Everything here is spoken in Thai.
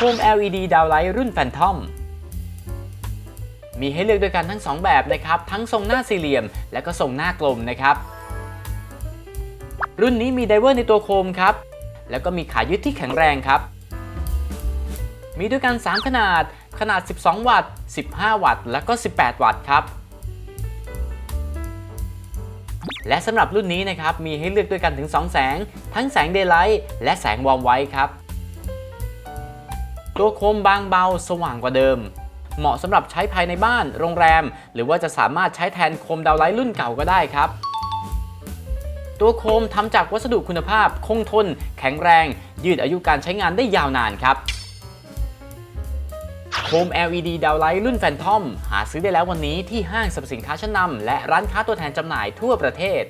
โคม LED ดาวไลท์รุ่น Phantom มีให้เลือกด้วยกันทั้ง 2 แบบนะครับ ทั้งทรงหน้าสี่เหลี่ยม และก็ทรงหน้ากลมนะครับ รุ่นนี้มีไดเวอร์ในตัวโคมครับ แล้วก็มีขายึดที่แข็งแรงครับ มีด้วยกัน 3 ขนาด ขนาด 12 วัตต์ 15 วัตต์ และก็ 18 วัตต์ครับ และสำหรับรุ่นนี้นะครับ มีให้เลือกด้วยกันถึง 2 แสง ทั้งแสงเดย์ไลท์และแสงวอร์มไวท์ครับ ตัวโคมบางเบาสว่างกว่าเดิม เหมาะสำหรับใช้ภายในบ้าน โรงแรม หรือว่าจะสามารถใช้แทนโคมดาวไลท์รุ่นเก่าก็ได้ครับ ตัวโคมทำจากวัสดุคุณภาพ คงทน แข็งแรง ยืดอายุการใช้งานได้ยาวนานครับโคม LED ดาวไลท์รุ่นแฟนทอม หาซื้อได้แล้ววันนี้ที่ห้างสรรพสินค้าชั้นนำและร้านค้าตัวแทนจำหน่ายทั่วประเทศ